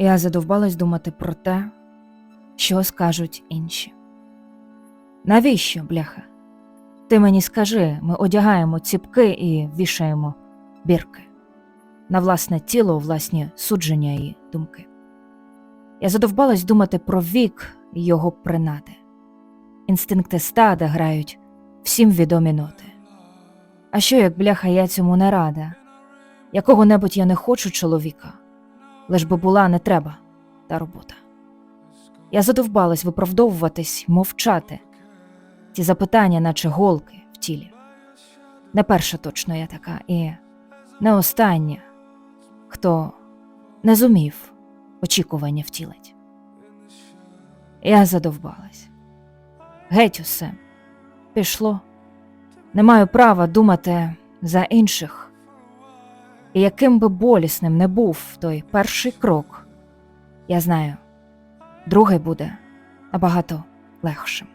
Я задовбалась думати про те, що скажуть інші. Навіщо, бляха? Ти мені скажи, ми одягаємо ціпки і вішаємо бірки на власне тіло, власні судження і думки. Я задовбалась думати про вік його принади. Інстинкти стада грають всім відомі ноти. А що як бляха я цьому не рада? Якого-небудь я не хочу чоловіка, лиш би була не треба та робота. Я задовбалась виправдовуватись, мовчати. Ті запитання, наче голки в тілі. Не перша точно я така, і не остання, хто не зумів очікування втілить. Я задовбалась. Геть усе. Пішло. Не маю права думати за інших. І яким би болісним не був той перший крок, я знаю, другий буде набагато легшим.